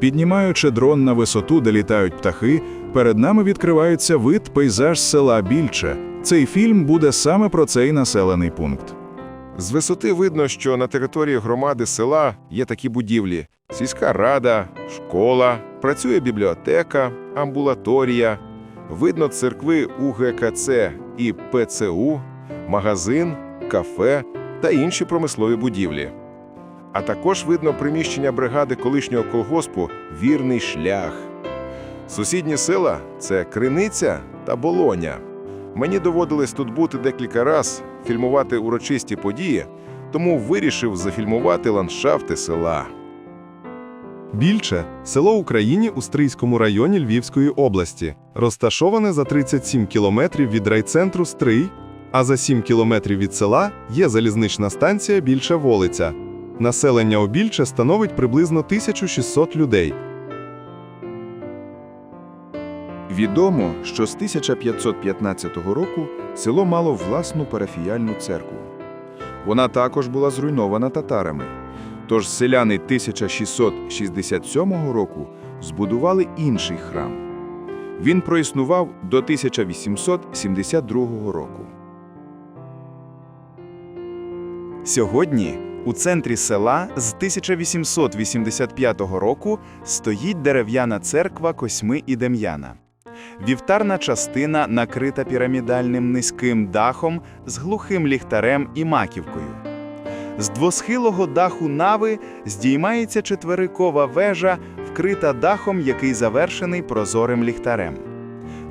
Піднімаючи дрон на висоту, де літають птахи, перед нами відкривається вид пейзаж села Більче. Цей фільм буде саме про цей населений пункт. З висоти видно, що на території громади села є такі будівлі: сільська рада, школа, працює бібліотека, амбулаторія, видно церкви УГКЦ і ПЦУ, магазин, кафе та інші промислові будівлі. А також видно приміщення бригади колишнього колгоспу Вірний шлях. Сусідні села це Криниця та Болоня. Мені доводилось тут бути декілька раз, фільмувати урочисті події, тому вирішив зафільмувати ландшафти села. Більше село Україні у Стрийському районі Львівської області, розташоване за 37 кілометрів від райцентру Стрий, а за 7 кілометрів від села є залізнична станція Більше Волиця. Населення у Більче становить приблизно 1600 людей. Відомо, що з 1515 року село мало власну парафіяльну церкву. Вона також була зруйнована татарами. Тож селяни 1667 року збудували інший храм. Він проіснував до 1872 року. Сьогодні у центрі села з 1885 року стоїть дерев'яна церква Косьми і Дем'яна. Вівтарна частина накрита пірамідальним низьким дахом з глухим ліхтарем і маківкою. З двосхилого даху нави здіймається четверикова вежа, вкрита дахом, який завершений прозорим ліхтарем.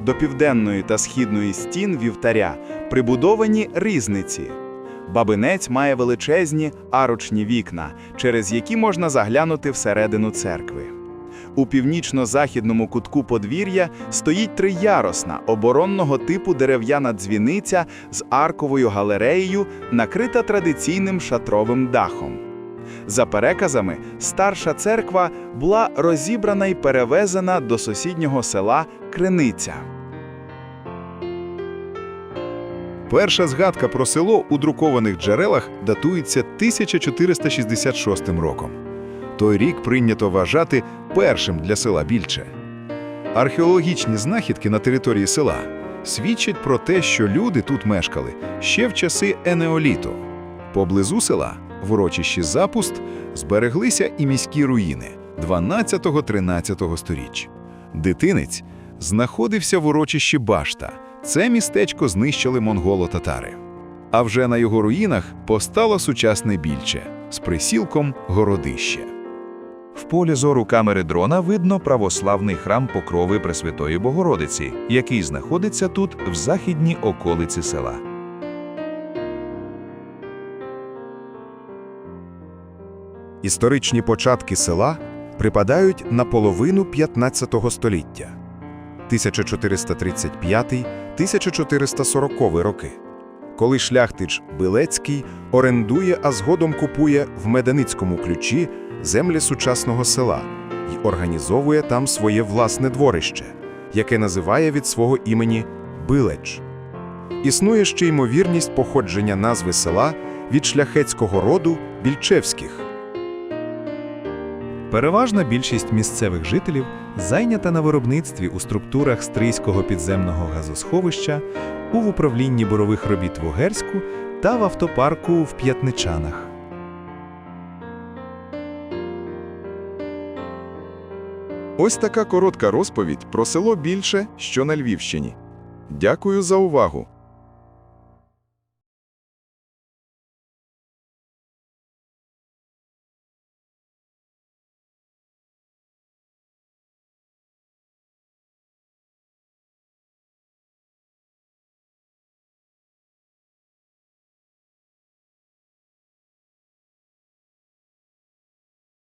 До південної та східної стін вівтаря прибудовані різниці. Бабинець має величезні арочні вікна, через які можна заглянути всередину церкви. У північно-західному кутку подвір'я стоїть триярусна оборонного типу дерев'яна дзвіниця з арковою галереєю, накрита традиційним шатровим дахом. За переказами, старша церква була розібрана і перевезена до сусіднього села Криниця. Перша згадка про село у друкованих джерелах датується 1466 роком. Той рік прийнято вважати першим для села Більче. Археологічні знахідки на території села свідчать про те, що люди тут мешкали ще в часи Енеоліту. Поблизу села, в урочищі Запуст, збереглися і міські руїни 12-13 сторіч. Дитинець знаходився в урочищі Башта. Це містечко знищили монголо-татари. А вже на його руїнах постало сучасне більче з присілком Городище. В полі зору камери дрона видно православний храм Покрови Пресвятої Богородиці, який знаходиться тут в західній околиці села. Історичні початки села припадають на половину 15 століття 1435-1440 роки, коли шляхтич Билецький орендує, а згодом купує в Меданицькому ключі землі сучасного села і організовує там своє власне дворище, яке називає від свого імені Билеч. Існує ще ймовірність походження назви села від шляхетського роду Більчевських. Переважна більшість місцевих жителів зайнята на виробництві у структурах Стрийського підземного газосховища, у управлінні бурових робіт в Угерську та в автопарку в П'ятничанах. Ось така коротка розповідь про село Більше, що на Львівщині. Дякую за увагу!